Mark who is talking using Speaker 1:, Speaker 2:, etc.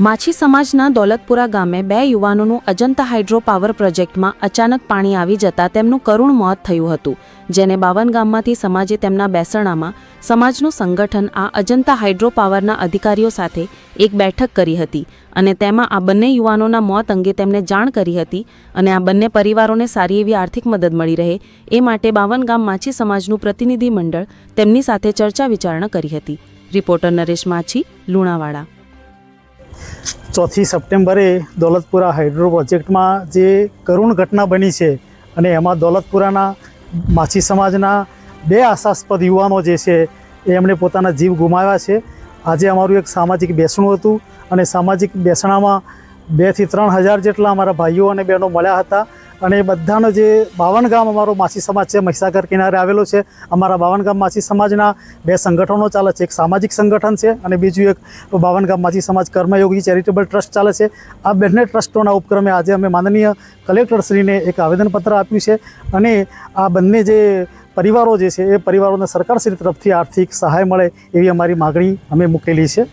Speaker 1: માછી સમાજના દોલતપુરા ગામે બે યુવાનોનું અજંતા હાઇડ્રો પાવર પ્રોજેક્ટમાં અચાનક પાણી આવી જતા તેમનું કરુણ મોત થયું હતું, જેને બાવન ગામમાંથી સમાજે તેમના બેસણામાં સમાજનું સંગઠન આ અજંતા હાઇડ્રો પાવરના અધિકારીઓ સાથે એક બેઠક કરી હતી અને તેમાં આ બંને યુવાનોના મોત અંગે તેમને જાણ કરી હતી અને આ બંને પરિવારોને સારી એવી આર્થિક મદદ મળી રહે એ માટે બાવન ગામ માછી સમાજનું પ્રતિનિધિ મંડળ તેમની સાથે ચર્ચા વિચારણા કરી હતી. રિપોર્ટર નરેશ માછી, લુણાવાડા.
Speaker 2: ચોથી સપ્ટેમ્બરે દોલતપુરા હાઇડ્રો પ્રોજેક્ટમાં જે કરુણ ઘટના બની છે અને એમાં દોલતપુરાના માછી સમાજના બે આશાસ્પદ યુવાનો જે છે એ એમણે પોતાના જીવ ગુમાવ્યા છે. આજે અમારું એક સામાજિક બેસણું હતું અને સામાજિક બેસણામાં બેથી ત્રણ હજાર જેટલા અમારા ભાઈઓ અને બહેનો મળ્યા હતા. અને એ બધાનો જે બાવન ગામ અમારો માછી સમાજ છે, મહીસાગર કિનારે આવેલો છે. અમારા બાવન ગામ માછી સમાજના બે સંગઠનો ચાલે છે. એક સામાજિક સંગઠન છે અને બીજું એક બાવન ગામ માછી સમાજ કર્મયોગી ચેરિટેબલ ટ્રસ્ટ ચાલે છે. આ બંને ટ્રસ્ટોના ઉપક્રમે આજે અમે માનનીય કલેક્ટરશ્રીને એક આવેદનપત્ર આપ્યું છે અને આ બંને જે પરિવારો જે છે, એ પરિવારોને સરકારશ્રી તરફથી આર્થિક સહાય મળે એવી અમારી માગણી અમે મૂકેલી છે.